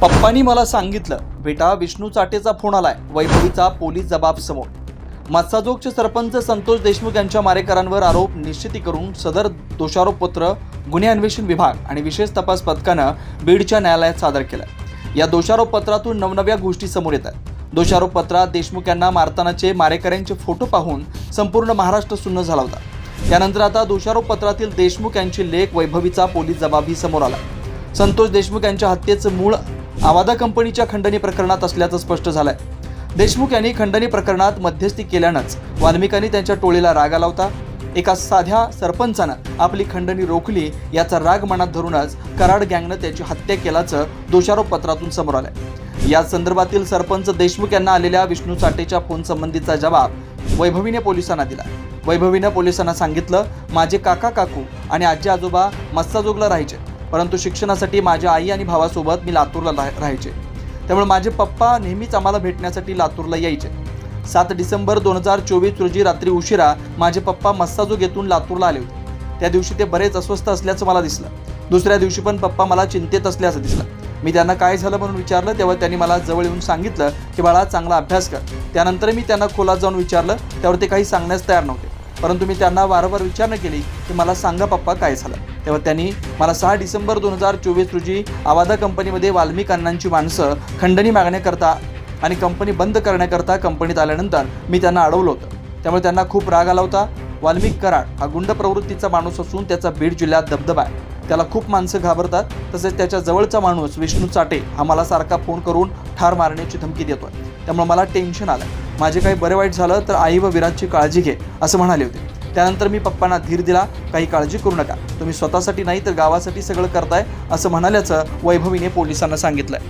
पप्पानी मला सांगितलं बेटा विष्णू चाटेचा फोन आलाय. वैभवीचा पोलीस जबाब समोर. मत्साजोगचे सरपंच संतोष देशमुख यांच्या मारेकरांवर आरोप निश्चिती करून सदर दोषारोपपत्र गुन्हे अन्वेषण विभाग आणि विशेष तपास पथकानं बीडच्या न्यायालयात सादर केलं. या दोषारोपपत्रातून नवनव्या गोष्टी समोर येतात. दोषारोपपत्रात देशमुख यांना मारतानाचे मारेकऱ्यांचे फोटो पाहून संपूर्ण महाराष्ट्र सुन्न झाला होता. त्यानंतर आता दोषारोपपत्रातील देशमुख यांची लेख वैभवीचा पोलीस जबाबही समोर आला. संतोष देशमुख यांच्या हत्येचं मूळ आवादा कंपनीच्या खंडणी प्रकरणात असल्याचं स्पष्ट झालंय. देशमुख यांनी खंडणी प्रकरणात मध्यस्थी केल्यानंच वाल्मिकांनी त्यांच्या टोळीला राग आला होता. एका साध्या सरपंचानं आपली खंडणी रोखली याचा राग मनात धरूनच कराड गँगनं त्याची हत्या केल्याचं दोषारोपपत्रातून समोर आलंय. या संदर्भातील सरपंच देशमुख यांना आलेल्या विष्णू साठेच्या फोन संबंधीचा जबाब वैभवीने पोलिसांना दिला. वैभवीनं पोलिसांना सांगितलं माझे काका काकू आणि आजी आजोबा मस्साजोगला राहायचे. परंतु शिक्षणासाठी माझ्या आई आणि भावासोबत मी लातूरला राह- राहायचे. त्यामुळे माझे पप्पा नेहमीच आम्हाला भेटण्यासाठी लातूरला यायचे. सात डिसेंबर दोन हजार चोवीस रोजी रात्री उशिरा माझे पप्पा मस्साजोग येथून लातूरला आले होते. त्या दिवशी ते बरेच अस्वस्थ असल्याचं मला दिसलं. दुसऱ्या दिवशी पण पप्पा मला चिंतेत असल्याचं दिसलं. मी त्यांना काय झालं म्हणून विचारलं तेव्हा त्यांनी मला जवळ येऊन सांगितलं की बाळा चांगला अभ्यास कर. त्यानंतर मी त्यांना खोलात जाऊन विचारलं त्यावर ते काही सांगण्यास तयार नव्हते. परंतु मी त्यांना वारंवार विचारणा केली की मला सांगा पप्पा काय झालं? तेव्हा त्यांनी मला सहा डिसेंबर दोन हजार चोवीस रोजी आवादा कंपनीमध्ये वाल्मिक अण्णांची माणसं खंडणी मागण्याकरता आणि कंपनी बंद करण्याकरता कंपनीत आल्यानंतर मी त्यांना अडवलं होतं. त्यामुळे त्यांना खूप राग आला होता. वाल्मिक कराड हा गुंड प्रवृत्तीचा माणूस असून त्याचा बीड जिल्ह्यात दबदबा आहे. त्याला खूप माणसं घाबरतात. तसेच त्याच्या जवळचा माणूस विष्णू चाटे हा मला सारखा फोन करून ठार मारण्याची धमकी देतो आहे त्यामुळे मला टेन्शन आलं माझे काही बरे वाईट झालं तर आई व विराटची काळजी घे असं म्हणाले होते. त्यानंतर मी पप्पांना धीर दिला काही काळजी करू नका. तुम्ही स्वतःसाठी नाही तर गावासाठी सगळं करताय असं म्हणाल्याचं वैभवीने पोलिसांना सांगितलं